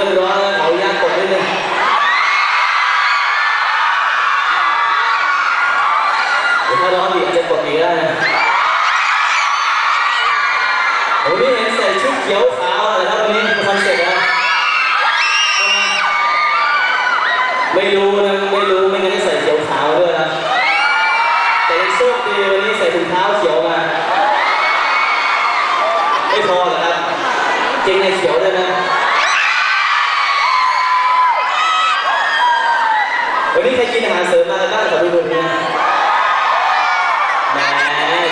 ริ่มร้อนแล้วขออนุญาตกดนิดนึงเดี๋ยวถ้าร้อนอีกอาจจะกดอีกได้นะผมนี่เห็นใส่ชุดเขียวขาวนะครับวันนี้คอนเซ็ปต์นะไม่รู้นะไม่รู้ไม่งั้นใส่เขียวขาวด้วยนะแต่ยังโชคดีวันนี้ใส่ถุงเท้าเขียวมาไม่พอเหรอครับจริงในเขียวด้วยนะ นี้ใครกินอาหารเสริมมาบ้างขอดูมือนะแหม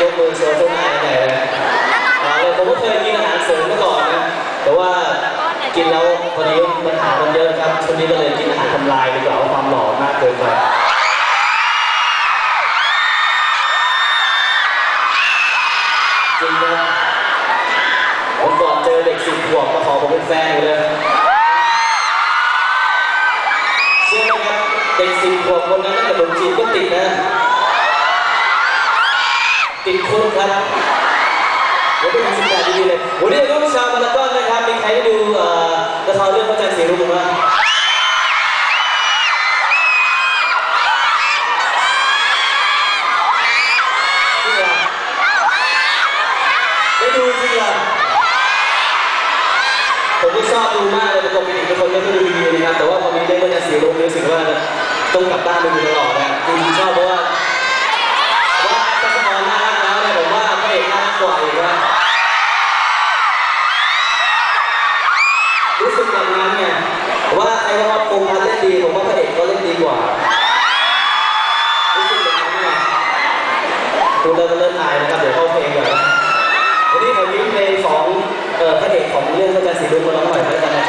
ยกมือโชว์เจ้านายใหญ่เลยอ่าเลยผมก็เคยกินอาหารเสริมมาก่อนนะ แต่ว่ากินแล้วพอดีปัญหามันเยอะครับช่วงนี้ก็เลยกินอาหารทำลายดีกว่าเพราะความหล่อมากเกินไปจริงนะผมก่อนเจอเด็กสิบขวบมาขอผมเป็นแฟนอยู่เลย เด็กสิบขวบคนนั้นถ้าเกิดผมจีบก็ติดนะ ติดคุกครับเดี๋ยวไปทำสิ่งแปลกดีๆเลย วันนี้ลูกชาวมาราธอนนะครับ มีใครได้ดูเอ่อละครเรื่องพระจันทร์สีรุ่งบ้างผมก็ชอบดูมากเลยปกติเป็นคนไม่ค่อยดูดีนะครับ แต่ว่าพอมีได้พระจันทร์สีรุ่งรู้สึกว่า ต้องกลับบ้านไปดูตลอดนะจริงๆชอบเพราะว่าว่าถ้าสมองน่ารักแล้วเนี่ยผมว่าพระเอกน่ารักกว่าอีกนะรู้สึกอย่างนั้นไงว่าใครว่าโครงพันเล่นดีผมว่าพระเอกก็เล่นดีกว่ารู้สึกอย่างนั้นไงคุณเริ่มเริ่มอายนะครับเดี๋ยวเข้าเพลงก่อนวันนี้ขอยืมเพลงของเอ่อพระเอกของเรื่องพระจันทร์สีรุ่งมาร้องหน่อยครับ